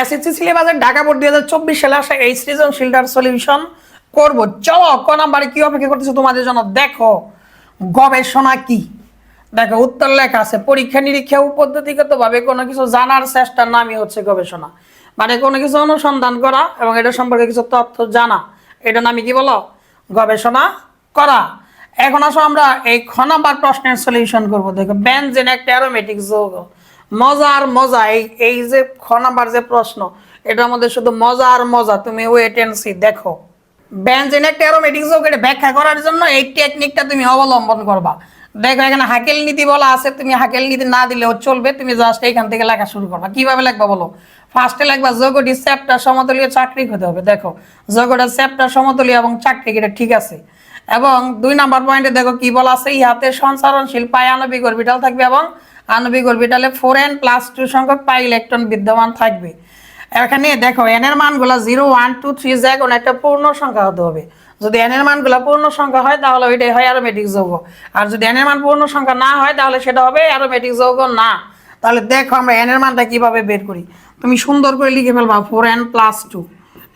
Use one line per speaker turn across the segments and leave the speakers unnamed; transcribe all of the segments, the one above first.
SSC সিলেবাসের Dhaka board দুই হাজার চব্বিশ সালে আসা এই সৃজনশীলটার সলিউশন করব। চলো ক নাম্বারে কি অপেক্ষা করতেছে তোমাদের জন্য? দেখো, গবেষণা কি? দেখো, উত্তর লেখা আছে, পরীক্ষা নিরীক্ষা পদ্ধতিগতভাবে কোনো কিছু জানার চেষ্টার নামই হচ্ছে গবেষণা। মানে কোনো কিছু অনুসন্ধান করা এবং এটা সম্পর্কে কিছু তথ্য জানা। এটা নামে কি বলো? গবেষণা করা। এখন আসো আমরা এই খ নাম্বার প্রশ্নের সলিউশন করব। দেখো বেনজেন একটা অ্যারোমেটিক যৌগ। মজার মজা, এই এই যে খ নাম্বার যে প্রশ্ন এটার মধ্যে শুধু মজা আর মজা, তুমি ওয়েট এন্ড সি দেখো। বেনজেন একটা অ্যারোমেটিক ব্যাখ্যা করার জন্য এই টেকনিকটা তুমি অবলম্বন করবা। দেখো, এখানে হাকেল নীতি বলা আছে, তুমি হাকেল নীতি না দিলেও চলবে, তুমি জাস্ট এইখান থেকে লেখা শুরু করবা। কীভাবে লিখবা বলো? ফার্স্টে লিখবা, যোগটি চ্যাপ্টার সমতলীয় চাকরি হতে হবে, দেখো। যোগটা চ্যাপ্টার সমতলীয় এবং চাকরি এটা ঠিক আছে। এবং দুই নাম্বার পয়েন্টে দেখো কি বলা আছে, ইহাতে সঞ্চারণশীল পাই আণবিক অরবিটাল থাকবে এবং আণবিক অরবিটালে ফোর এন প্লাস টু সংখ্যক পাই ইলেকট্রন বিদ্যমান থাকবে। এখানে দেখো এন এর মানগুলো জিরো ওয়ান টু থ্রি যে কোনো একটা পূর্ণ সংখ্যা হতে হবে। যদি এন এর মানগুলো পূর্ণ সংখ্যা হয়, তাহলে ওইটাই হয় অ্যারোমেটিক যৌগ। আর যদি এন এর মান পূর্ণ সংখ্যা না হয়, তাহলে সেটা হবে অ্যারোমেটিক যৌগ না। তাহলে দেখো আমরা এন এর মানটা কীভাবে বের করি। তুমি সুন্দর করে লিখে ফেলবা ফোর এন প্লাস টু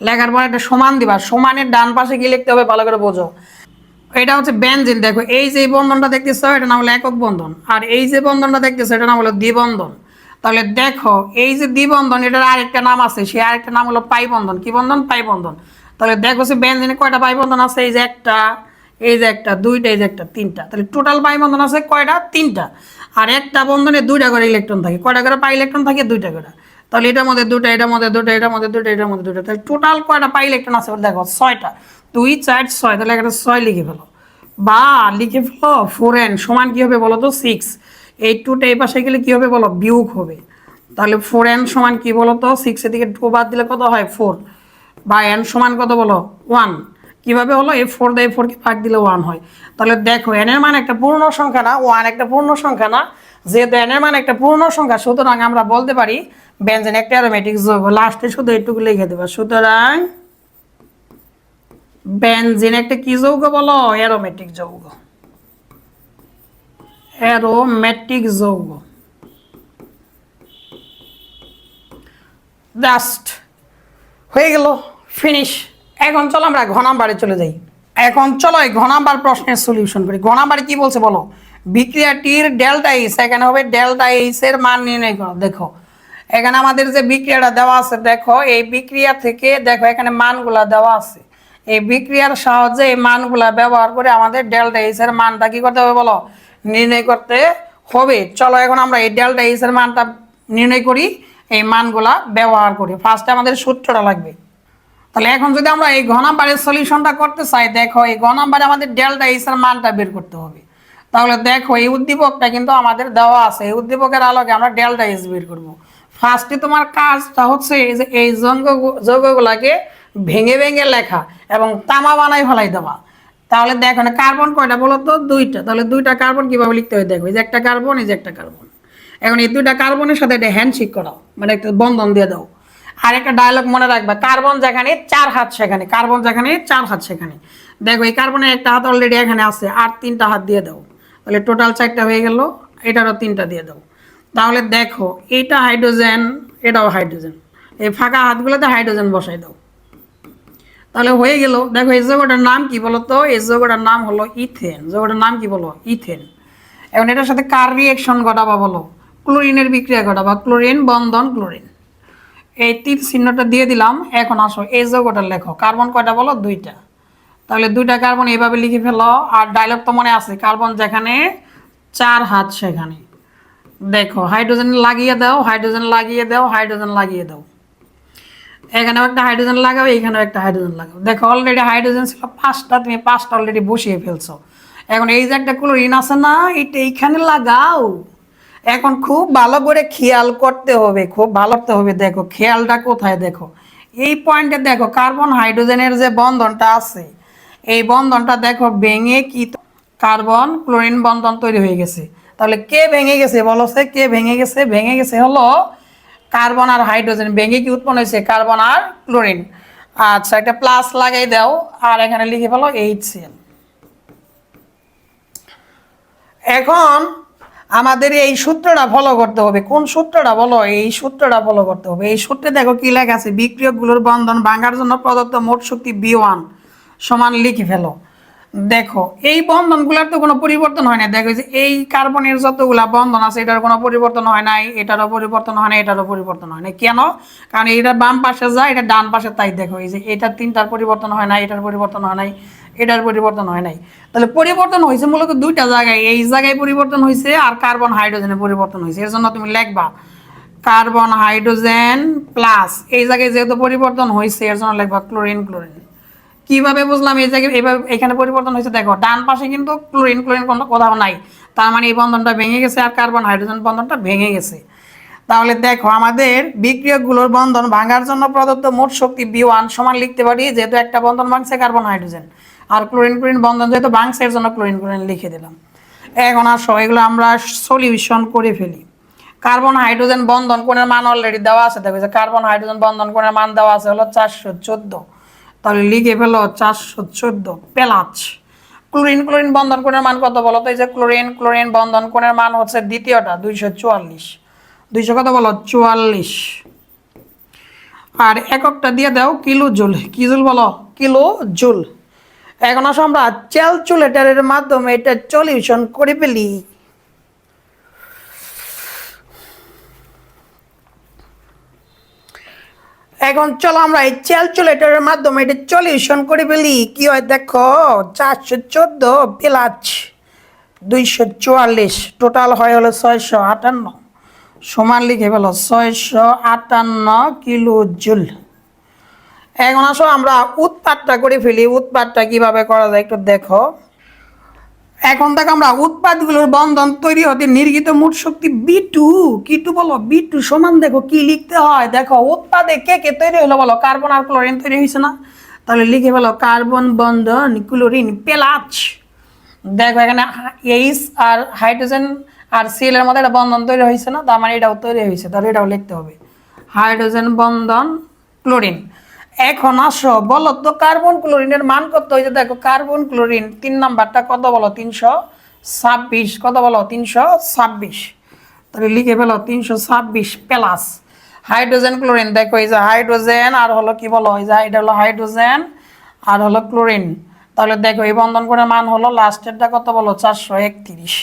লেখার পর একটা সমান দিবা, সমানের ডান পাশে কি লিখতে হবে ভালো করে বোঝো। এটা হচ্ছে বেনজিন দেখো, এই যে বন্ধনটা দেখতেছো, এটা নাম হলো একক বন্ধন, আর এই যে বন্ধনটা দেখতেছো, এটা নাম হলো দ্বিবন্ধন। তাহলে দেখো, এই যে দ্বিবন্ধন, এটার আরেকটা নাম আছে, সেই আরেকটা নাম হলো পাই বন্ধন কি বন্ধন? পাই বন্ধন তাহলে দেখো সে বেনজিনে কয়টা পাই বন্ধন আছে, এই যে একটা, এই যে একটা, দুইটা, এই যে একটা, তিনটা। তাহলে টোটাল পাই বন্ধন আছে কয়টা? তিনটা। আর একটা বন্ধনে দুইটা করে ইলেকট্রন থাকে। কয়টা করে পাই ইলেকট্রন থাকে? দুইটা করে। তাহলে এটার মধ্যে দুটো এটার মধ্যে দুটো এটার মধ্যে দুটো এটার মধ্যে দুটো তাহলে টোটাল কয়টা পাই ইলেকট্রন আছে? দেখো, ছয়টা। দুই, চার, ছয়। তাহলে একটা ছয় লিখে ফেলো। বা লিখে ফেলো ফোর এন সমান কী হবে বলো তো সিক্স এই টুটা এই পাশে গেলে কী হবে বলো? বিউক হবে। তাহলে ফোর এন সমান কী বলো তো সিক্সের দিকে টু বাদ দিলে কত হয়? ফোর বা এন সমান কত বলো? ওয়ান কীভাবে হলো? এ ফোর দিয়ে ফোরকে ভাগ দিলে ওয়ান হয়। তাহলে দেখো এন এর মান একটা পূর্ণ সংখ্যা না ওয়ান একটা পূর্ণ সংখ্যা না। যেহেতু এন এর মান একটা পূর্ণ সংখ্যা, সুতরাং আমরা বলতে পারি ব্যঞ্জন একটা অ্যারোমেটিক যৌগ লাস্টে শুধু এইটুকু লিখে দেবা। সুতরাং বেনজিন একটা কি যৌগ বলো? অ্যারোমেটিক যৌগ। অ্যারোমেটিক যৌগ। জাস্ট হয়ে গেল। ফিনিশ এখন চলো আমরা ঘ নাম্বারে চলে যাই। এখন চলো এই নাম্বার প্রশ্নের সলিউশন করি। ঘ নাম্বারে কি বলছে বলো? বিক্রিয়াটির ডেল্টা এইস এখানে হবে ডেল্টা এইস এর মান নির্ণয় করো। দেখো, এখানে আমাদের যে বিক্রিয়াটা দেওয়া আছে, দেখো, এই বিক্রিয়া থেকে, দেখো, এখানে মানগুলা দেওয়া আছে। এই বিক্রিয়ার সাহায্যে এই মানগুলা ব্যবহার করে আমাদের ডেল্টা এইস এর মানটা কি করতে হবে বলো? নির্ণয় করতে হবে। চলো, এখন আমরা এই ডেল্টা এইস এর মানটা নির্ণয় করি, এই মানগুলা ব্যবহার করি। ফার্স্টে আমাদের সূত্রটা লাগবে। তাহলে এখন যদি আমরা এই ঘ নাম্বারের সলিউশনটা করতে চাই, দেখো এই ঘ নাম্বারে আমাদের ডেল্টা এইস এর মানটা বের করতে হবে। তাহলে দেখো এই উদ্দীপকটা কিন্তু আমাদের দেওয়া আছে। এই উদ্দীপকের আলোকে আমরা ডেল্টা এইস বের করব। ফার্স্টে তোমার কাজটা হচ্ছে এই যে এই যৌগ যৌগগুলাকে ভেঙে ভেঙে লেখা এবং তামা বানাই ফেলাই দেওয়া। তাহলে দেখো না কার্বন কয়টা বলো তো? দুইটা। তাহলে দুইটা কার্বন কীভাবে লিখতে হয়? দেখো, এই যে একটা কার্বন এই যে একটা কার্বন এখন এই দুইটা কার্বনের সাথে একটা হ্যান্ডশেক করাও মানে একটা বন্ধন দিয়ে দাও। আর একটা ডায়লগ মনে রাখবা কার্বন যেখানে, চার হাত সেখানে কার্বন যেখানে, চার হাত সেখানে। দেখো, এই কার্বনের একটা হাত অলরেডি এখানে আছে, আর তিনটা হাত দিয়ে দাও। তাহলে টোটাল চারটা হয়ে গেল, এটারও তিনটা দিয়ে দাও। তাহলে দেখো, এটা হাইড্রোজেন এটাও হাইড্রোজেন এই ফাঁকা হাতগুলোতে হাইড্রোজেন বসাই দাও। তাহলে হয়ে গেল, দেখো, এই যোগটার নাম কি বলো তো এই যোগটার নাম হলো ইথেন। যোগটার নাম কি বলো? ইথেন। এখন এটার সাথে কার রিয়েকশন ঘটাবা বলো? ক্লোরিনের বিক্রিয়া ঘটাবা। ক্লোরিন, বন্ধন, ক্লোরিন। এই তীর চিহ্নটা দিয়ে দিলাম। এখন আসো, এই যোগটার লেখো কার্বন কয়টা বলো? দুইটা। তাহলে দুইটা কার্বন এইভাবে লিখে ফেলো। আর ডায়লগ তো মনে আছে, কার্বন যেখানে, চার হাত সেখানে। দেখো হাইড্রোজেন লাগিয়ে দাও হাইড্রোজেন লাগিয়ে দাও হাইড্রোজেন লাগিয়ে দাও। এখানেও একটা হাইড্রোজেন লাগাও এখানেও একটা হাইড্রোজেন লাগাও। দেখো অলরেডি হাইড্রোজেন ছিল পাঁচটা, তুমি পাঁচটা অলরেডি বসিয়ে ফেলছো। এখন এই যে একটা ক্লোরিন আছে না, এটা এইখানে লাগাও। এখন খুব ভালো করে খেয়াল করতে হবে, খুব ভালো করতে হবে। দেখো, খেয়ালটা কোথায় দেখো? এই পয়েন্টে দেখো কার্বন হাইড্রোজেনের যে বন্ধনটা আছে, এই বন্ধনটা দেখো ভেঙে কি কার্বন ক্লোরিন বন্ধন তৈরি হয়ে গেছে। তাহলে কে ভেঙে গেছে বলো সে? কে ভেঙে গেছে? ভেঙে গেছে হলো কার্বন আর হাইড্রোজেন ভেঙে কি উৎপন্ন হয়েছে? কার্বন আর ক্লোরিন আচ্ছা একটা প্লাস লাগাই দাও, আর এখানে লিখে ফেলো এইচ এখন আমাদের এই সূত্রটা ফলো করতে হবে। কোন সূত্রটা বলো? এই সূত্রটা ফলো করতে হবে। এই সূত্রে দেখো কি লেখা আছে, বিক্রিয়কগুলোর বন্ধন ভাঙার জন্য প্রদত্ত মোট শক্তি বি ওয়ান সমান লিখে ফেলো। দেখো, এই বন্ধনগুলোর তো কোনো পরিবর্তন হয় না দেখো, এই যে এই কার্বনের যতগুলা বন্ধন আছে, এটার কোনো পরিবর্তন হয় নাই, এটারও পরিবর্তন হয় না এটারও পরিবর্তন হয় না কেন? কারণ এটা বাম পাশে যায়, এটা ডান পাশে তাই দেখো, এই যে এটা তিনটার পরিবর্তন হয় না এটার পরিবর্তন হয় নাই, এটার পরিবর্তন হয় নাই। তাহলে পরিবর্তন হয়েছে মূলত দুইটা জায়গায়, এই জায়গায় পরিবর্তন হয়েছে আর কার্বন হাইড্রোজেনের পরিবর্তন হয়েছে। এর জন্য তুমি লিখবা, কার্বন হাইড্রোজেন প্লাস, এই জায়গায় যেহেতু পরিবর্তন হয়েছে, এর জন্য লিখবা ক্লোরিন ক্লোরিন। কীভাবে বুঝলাম এই জায়গায় এভাবে এখানে পরিবর্তন হয়েছে? দেখো, ডান পাশে কিন্তু ক্লোরিন ক্লোরিন কোনো কোথাও নাই। তার মানে এই বন্ধনটা ভেঙে গেছে আর কার্বন হাইড্রোজেন বন্ধনটা ভেঙে গেছে। তাহলে দেখো, আমাদের বিক্রিয়কগুলোর বন্ধন ভাঙার জন্য প্রদত্ত মোট শক্তি বি ওয়ান সমান লিখতে পারি, যেহেতু একটা বন্ধন ভাঙছে কার্বন হাইড্রোজেন। আর ক্লোরিন ক্লোরিন বন্ধন যেহেতু ভাঙছে, এর জন্য ক্লোরিন ক্লোরিন লিখে দিলাম। এখন আসো, এগুলো আমরা সলিউশন করে ফেলি। কার্বন হাইড্রোজেন বন্ধন কোণের মান অলরেডি দেওয়া আছে। দেখো যে কার্বন হাইড্রোজেন বন্ধন কোণের মান দেওয়া আছে হলো চারশো চোদ্দ। তাহলে লিখে ফেলো চারশো চোদ্দ পেলাচ। ক্লোরিন ক্লোরিন বন্ধন কোণের মান কত বলো তো? এই যে ক্লোরিন ক্লোরিন বন্ধন কোণের মান হচ্ছে দ্বিতীয়টা, দুইশো চুয়াল্লিশ। দুইশো কত বলো? চুয়াল্লিশ। আর এককটা দিয়ে দাও কিলো জুল কি জুল বলো? কিলো জুল এখন আসো আমরা ক্যালকুলেটারের মাধ্যমে এটা সলিউশন করে ফেলি। এখন চলো আমরা এই ক্যালকুলেটরের মাধ্যমে এটা সলিউশন করে ফেলি। কি হয় দেখো? চারশো চোদ্দ প্লাস দুইশো চুয়াল্লিশ। টোটাল হয় হলো ছয়শো আটান্ন। সমান লিখে ফেলো, ছয়শো আটান্ন কিলো জুল এখন আসো, আমরা উৎপাতটা করে ফেলি। উৎপাতটা কীভাবে করা যায় একটু দেখো। এখন দেখো আমরা উৎপাদগুলোর বন্ধন তৈরি হতে নির্গিত মোট শক্তি বি টু কি টু বলো বি টু সমান দেখো কি লিখতে হয়? দেখো, উৎপাদে কে কে তৈরি হলো বলো? কার্বন আর ক্লোরিন তৈরি হয়েছে না? তাহলে লিখে বলো কার্বন বন্ধন, ক্লোরিন, পেলাচ। দেখো এখানে এইচ আর হাইড্রোজেন আর সিএল এর মধ্যে একটা বন্ধন তৈরি হয়েছে না? তার মানে এটাও তৈরি হয়েছে। তাহলে এটাও লিখতে হবে। হাইড্রোজেন বন্ধন, ক্লোরিন। এখন আসো, বলো তো, কার্বন ক্লোরিনের মান কত? হয়েছে দেখো, কার্বন ক্লোরিন, তিন নাম্বারটা কত বলো? তিনশো ছাব্বিশ। কত বলো? তিনশো ছাব্বিশ। তাহলে লিখে ফেলো, তিনশো ছাব্বিশ প্লাস হাইড্রোজেন ক্লোরিন। দেখো, এই যে হাইড্রোজেন, আর হলো কি বলো? এই যে এটা হলো হাইড্রোজেন, আর হলো ক্লোরিন। তাহলে দেখো, এই বন্ধন করে মান হলো লাস্টেরটা কত বলো? চারশো একত্রিশ।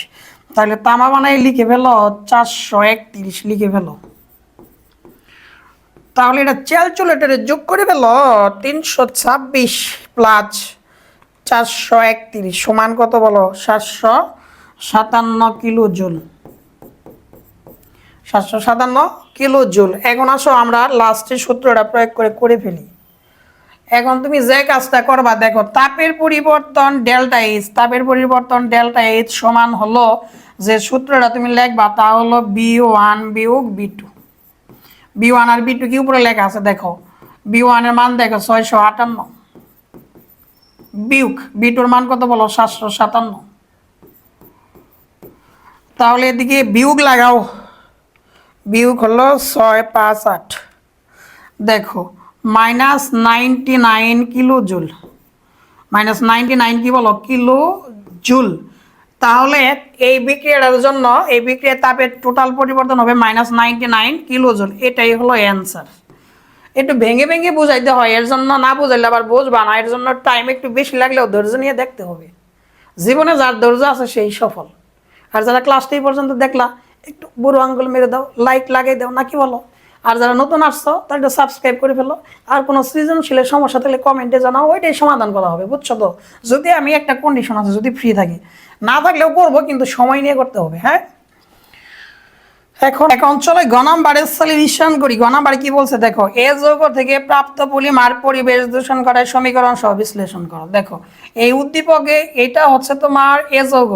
তাহলে তামা বানাই লিখে ফেলো, চারশো একত্রিশ লিখে ফেলো। তাহলে এটা ক্যালকুলেটারে যোগ করে ফেলো। তিনশো ছাব্বিশ প্লাস চারশো একত্রিশ সমান কত বলো? সাতশো সাতান্ন কিলো জুল সাতশো সাতান্ন কিলো জুল এখন আসো আমরা লাস্টের সূত্রটা প্রয়োগ করে করে ফেলি। এখন তুমি যে কাজটা করবা, দেখো, তাপের পরিবর্তন ডেল্টা এইচ তাপের পরিবর্তন ডেল্টা এইচ সমান হলো যে সূত্রটা তুমি লিখবা, তা হলো বি ওয়ান বিয়োগ বি টু বি ওয়ান আর বি টু কি উপরে লেখা আছে? দেখো। বি ওয়ানের মান দেখো, ছয়শো আটান্ন। বিউক বি টুর মান কত বলো? সাতশো সাতান্ন। তাহলে এদিকে বিউক লাগাও। বিউক হলো ছয় পাঁচ আট। দেখো minus ninety nine kilo joule. Minus ninety nine কি বলো? Kilo joule. তাহলে এই বিক্রিয়াটার জন্য এই বিক্রিয়ার তাপের টোটাল পরিবর্তন হবে minus ninety nine kilo joule এটাই হলো অ্যান্সার একটু ভেঙে ভেঙে বুঝাইতে হয়, এর জন্য না বুঝাইলে আবার বুঝবা না, এর জন্য টাইম একটু বেশি লাগলেও ধৈর্য নিয়ে দেখতে হবে। জীবনে যার ধৈর্য আছে সেই সফল। আর যারা ক্লাসটা পর্যন্ত দেখলা, একটু বুড়ো আঙ্গুল মেরে দাও লাইক লাগিয়ে দাও, নাকি বলো? আর যারা নতুন আসছো তারা একটু সাবস্ক্রাইব করে ফেলো। আর কোনো সৃজনশীলের সমস্যা থাকলে কমেন্টে জানাও, ওইটাই সমাধান করা হবে, বুঝছ তো? যদি আমি একটা কন্ডিশন আছে, যদি ফ্রি থাকি। না থাকলেও করব, কিন্তু সময় নিয়ে করতে হবে হ্যাঁ? এখন এখন চলো গণাম্বারের সলিউশন করি। গণাম্বার কি বলছে? দেখো, এ যৌগ থেকে প্রাপ্ত পলিমার পরিবেশ দূষণ করার সমীকরণ সহ বিশ্লেষণ করো। দেখো, এই উদ্দীপকে এটা হচ্ছে তোমার এ যৌগ।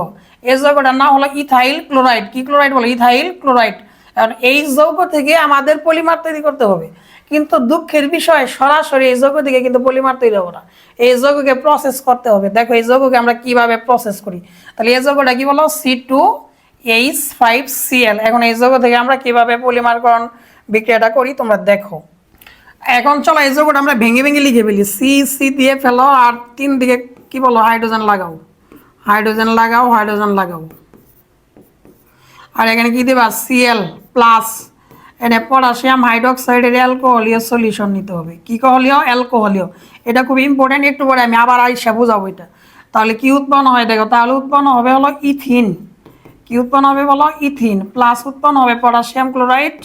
এ যৌগটার নাম হলো ইথাইল ক্লোরাইড। কি ক্লোরাইড বলো? Ethyl chloride. কারণ এই যৌগ থেকে আমাদের পলিমার তৈরি করতে হবে। কিন্তু দুঃখের বিষয়, সরাসরি এই যৌগ থেকে কিন্তু পলিমার তৈরি হবে না। এই যৌগকে প্রসেস করতে হবে। দেখো, এই যৌগকে আমরা কীভাবে প্রসেস করি? তাহলে এই যৌগটা কি বলো? C two H five C L এখন এই যৌগ থেকে আমরা কীভাবে পলিমারকরণ বিক্রিয়াটা করি? তোমরা দেখো। এখন চলো, এই যৌগটা আমরা ভেঙে ভেঙে লিখে ফেলি। সি সি দিয়ে ফেলো, আর তিন দিকে কি বলো? হাইড্রোজেন লাগাও। হাইড্রোজেন লাগাও হাইড্রোজেন লাগাও। আর এখানে কি দেবা? সিএল প্লাস এনে পটাশিয়াম হাইড্রোক্সাইডের অ্যালকোহলীয় সলিউশন নিতে হবে। কি কহলীয়? অ্যালকোহলীয়। এটা খুব ইম্পর্টেন্ট একটু পরে আমি আবার আইসা বুঝাবো এটা। তাহলে কি উৎপন্ন হয়? দেখো, তাহলে উৎপন্ন হবে হলো ইথিন। কি উৎপন্ন হবে বলো? ইথিন। প্লাস উৎপন্ন হবে পটাশিয়াম ক্লোরাইড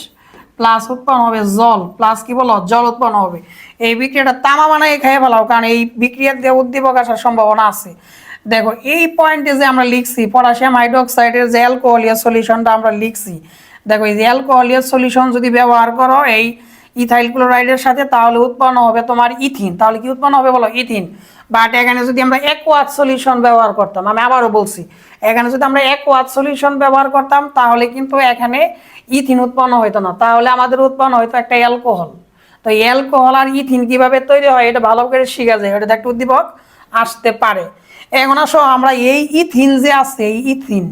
প্লাস উৎপন্ন হবে জল। প্লাস কি বলো? জল উৎপন্ন হবে। এই বিক্রিয়াটা তামা বানাই খেয়ে ফেলাও, কারণ এই বিক্রিয়ার দিয়ে উদ্দীপক আসার সম্ভাবনা আছে। দেখো, এই পয়েন্টে যে আমরা লিখছি, পটাশিয়াম হাইড্রোক্সাইডের যে অ্যালকোহলীয় সলিউশনটা আমরা লিখছি, দেখো, এই যে অ্যালকোহলীয় সলিউশন যদি ব্যবহার করো, এই ইথাইল ক্লোরাইডের সাথে, তাহলে উৎপন্ন হবে তোমার ইথিন তাহলে কি উৎপন্ন হবে বলো? ইথিন বাট এখানে যদি আমরা একোয়াত সলিউশন ব্যবহার করতাম, আমি আবারও বলছি, এখানে যদি আমরা একোয়াত সলিউশন ব্যবহার করতাম, তাহলে কিন্তু এখানে ইথিন উৎপন্ন হইতো না। তাহলে আমাদের উৎপন্ন হইতো একটা অ্যালকোহল তো অ্যালকোহল আর ইথিন কীভাবে তৈরি হয়, এটা ভালো করে শিখা যায়। এটা একটা উদ্দীপক, আসতে পারে। এখন আসো, আমরা এই ইথিন যে আছে, এই ইথিন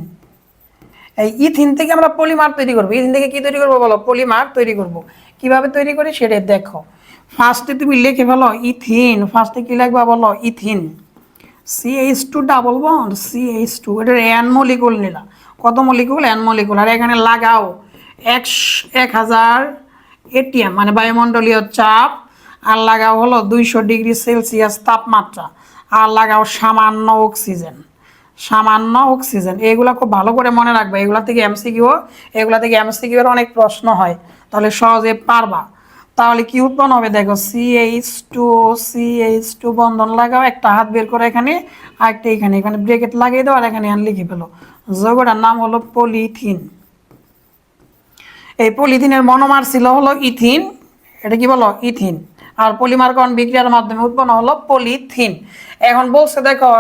এই ইথিন থেকে আমরা পলিমার তৈরি করব। ইথিন থেকে কি তৈরি করব বলো? পলিমার তৈরি করব। কীভাবে তৈরি করি সেটা দেখো। ফার্স্টে তুমি লিখে ফেলো, ইথিন। ফার্স্টে কি লিখবা বলো? Ethene. C H two double bond C H two এটা এন মলিকুল নিলা। কত মলিকুল এন মলিকুল আর এখানে লাগাও। এক এক হাজার এটিএম মানে বায়ুমণ্ডলীয় চাপ। আর লাগাও হলো দুইশো ডিগ্রি সেলসিয়াস তাপমাত্রা। আর লাগাও সামান্য অক্সিজেন সামান্য অক্সিজেন এগুলো খুব ভালো করে মনে রাখবে। এগুলো থেকে এমসিকিউ এগুলো থেকে এমসিকিউ এর অনেক প্রশ্ন হয়। তাহলে সহজে পারবা। তাহলে কি উৎপন্ন হবে? দেখো C H two C H two বন্ধন লাগাও। একটা হাত বের করে এখানে, আর একটা এখানে। এখানে ব্রেকেট লাগিয়ে দাও, আর এখানে লিখে ফেলো। যোগটার নাম হলো পলিথিন এই পলিথিনের মনোমার ছিল হলো ইথিন এটা কি বলো? ইথিন আর পলিমার কণ বিক্রিয়ার মাধ্যমে উৎপন্ন হলো পলিথিন। এখন বলছে, দেখো,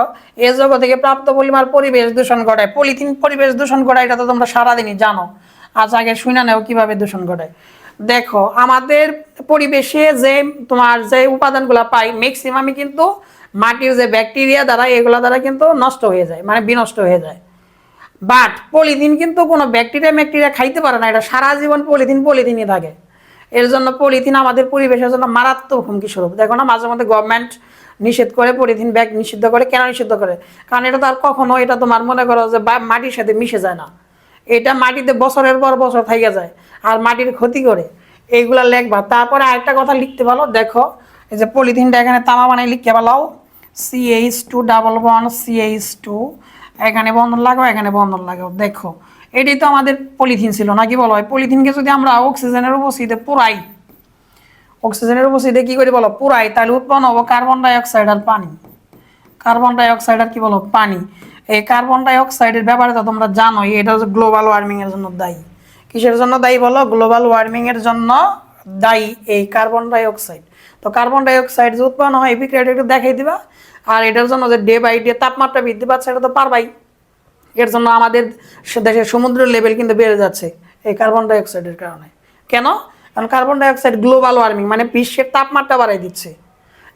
এ জগৎ থেকে প্রাপ্ত পলিমার পরিবেশ দূষণ ঘটায়। পলিথিন পরিবেশ দূষণ ঘটায়, এটা তো তোমরা সারাদিনই জানো। আজ আগে শুনে নেও কীভাবে দূষণ ঘটায়। দেখো, আমাদের পরিবেশে যে তোমার যে উপাদানগুলো পাই ম্যাক্সিমামই কিন্তু মাটির যে ব্যাকটেরিয়া দ্বারা, এগুলা দ্বারা কিন্তু নষ্ট হয়ে যায় মানে বিনষ্ট হয়ে যায়। বাট পলিথিন কিন্তু কোনো ব্যাকটেরিয়া ম্যাকটেরিয়া খাইতে পারে না, এটা সারা জীবন পলিথিন, পলিথিনই থাকে। এর জন্য পলিথিন আমাদের পরিবেশের জন্য মারাত্মক হুমকি স্বরূপ। দেখো না, মাঝে মধ্যে গভর্নমেন্ট নিষেধ করে, পলিথিন ব্যাগ নিষিদ্ধ করে, কেন নিষিদ্ধ করে। কারণ এটা তো আর কখনো, এটা তোমার মনে করো যে মাটির সাথে মিশে যায় না। এটা মাটিতে বছরের পর বছর থেকে যায়, আর মাটির ক্ষতি করে। এইগুলা লেখবা তারপরে আরেকটা কথা লিখতে পারো, দেখো, এই যে পলিথিনটা এখানে তামা বানিয়ে লিখতে পারলাও C H two double one C H two এখানে বন্ধন লাগাও, এখানে বন্ধন লাগাও, দেখো। এটাই তো আমাদের পলিথিন ছিল, নাকি বলো? এই পলিথিনকে যদি আমরা অক্সিজেনের উপস্থিতিতে পুরাই, অক্সিজেনের উপস্থিতিতে কি করি বলো? পুরাই, তাহলে উৎপন্ন হব কার্বন ডাই অক্সাইড আর পানি। কার্বন ডাই অক্সাইড আর কি বলো? পানি। এই কার্বন ডাই অক্সাইডের ব্যাপারে তো তোমরা জানোই, এটা হচ্ছে গ্লোবাল ওয়ার্মিং এর জন্য দায়ী। কিসের জন্য দায়ী বলো? গ্লোবাল ওয়ার্মিং এর জন্য দায়ী এই কার্বন ডাই অক্সাইড তো কার্বন ডাই অক্সাইড যে উৎপন্ন হয়, এই বিক্রিয়াটা একটু দেখাই দিবা। আর এটার জন্য যে ডে বাই ডে তাপমাত্রা বৃদ্ধি পাচ্ছে এটা তো পারবাই। এর জন্য আমাদের দেশের সমুদ্রের লেভেল কিন্তু বেড়ে যাচ্ছে এই কার্বন ডাই অক্সাইডের কারণে। কেন? কারণ carbon dioxide global warming মানে বিশ্বের তাপমাত্রা বাড়াই দিচ্ছে।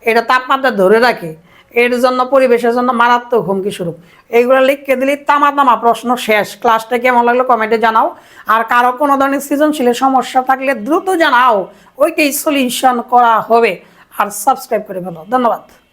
এটা তাপমাত্রা ধরে রাখে। এর জন্য পরিবেশের জন্য মারাত্মক হুমকি স্বরূপ। এইগুলো লিখকে দিলে তামা তামা প্রশ্ন শেষ। ক্লাসটা কেমন লাগল কমেন্টে জানাও। আর কারও কোনো ধরনের সৃজনশীলের সমস্যা থাকলে দ্রুত জানাও। ওইটাই সলিউশন করা হবে। আর সাবস্ক্রাইব করে ফেলো। ধন্যবাদ।